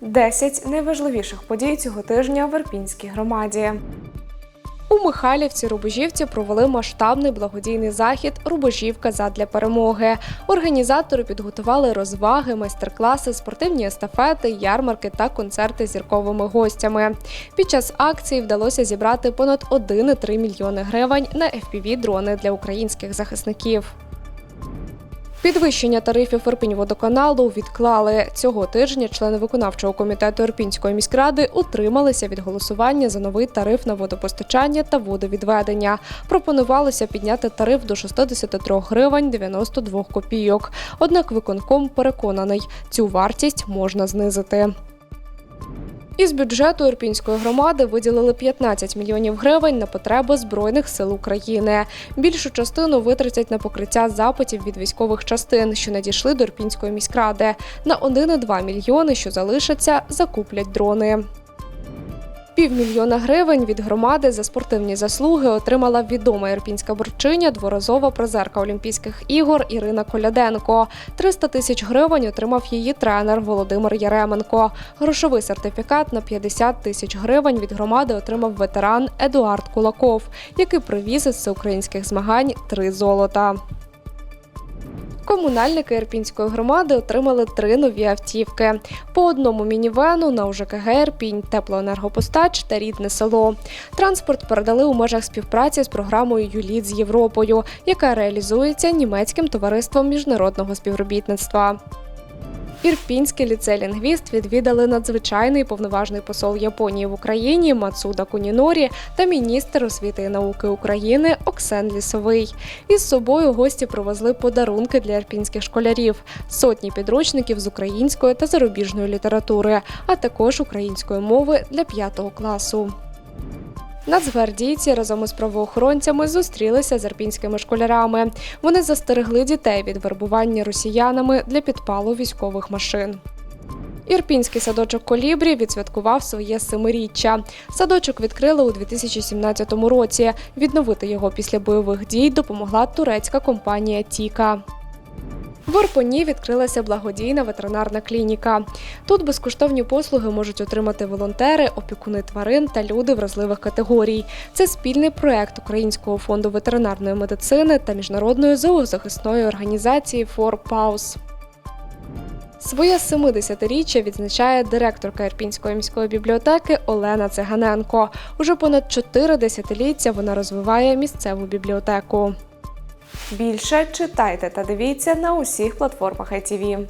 10 найважливіших подій цього тижня в Ірпінській громаді. У Михайлівці Рубежівці провели масштабний благодійний захід Рубежівка задля перемоги. Організатори підготували розваги, майстер-класи, спортивні естафети, ярмарки та концерти зірковими гостями. Під час акції вдалося зібрати понад 1,3 мільйони гривень на fpv дрони для українських захисників. Підвищення тарифів Ірпінь-водоканалу відклали цього тижня. Члени виконавчого комітету Ірпінської міськради утрималися від голосування за новий тариф на водопостачання та водовідведення. Пропонувалося підняти тариф до 63 гривень 92 копійок. Однак виконком переконаний, цю вартість можна знизити. Із бюджету Ірпінської громади виділили 15 мільйонів гривень на потреби Збройних сил України. Більшу частину витратять на покриття запитів від військових частин, що надійшли до Ірпінської міськради. На 1,2 мільйони, що залишаться, закуплять дрони. Півмільйона гривень від громади за спортивні заслуги отримала відома ірпінська борчиня, дворазова призерка Олімпійських ігор Ірина Коляденко. 300 тисяч гривень отримав її тренер Володимир Яременко. Грошовий сертифікат на 50 тисяч гривень від громади отримав ветеран Едуард Кулаков, який привіз із всеукраїнських змагань три золота. Комунальники Ірпінської громади отримали три нові автівки. По одному мінівену на УЖКГ Ірпінь, теплоенергопостач та рідне село. Транспорт передали у межах співпраці з програмою ЮЛІТ з Європою, яка реалізується німецьким товариством міжнародного співробітництва. Ірпінський ліцей лінгвіст відвідали надзвичайний повноважний посол Японії в Україні Мацуда Кунінорі та міністр освіти і науки України Оксен Лісовий. Із собою гості привезли подарунки для ірпінських школярів, сотні підручників з української та зарубіжної літератури, а також української мови для п'ятого класу. Нацгвардійці разом із правоохоронцями зустрілися з ірпінськими школярами. Вони застерегли дітей від вербування росіянами для підпалу військових машин. Ірпінський садочок Колібрі відсвяткував своє семиріччя. Садочок відкрили у 2017 році. Відновити його після бойових дій допомогла турецька компанія Тіка. В Орпоні відкрилася благодійна ветеринарна клініка. Тут безкоштовні послуги можуть отримати волонтери, опікуни тварин та люди вразливих категорій. Це спільний проект Українського фонду ветеринарної медицини та міжнародної зоозахисної організації Paws. Своє 70-річчя відзначає директорка Ірпінської міської бібліотеки Олена Циганенко. Уже понад чотири десятиліття вона розвиває місцеву бібліотеку. Більше читайте та дивіться на усіх платформах ITV.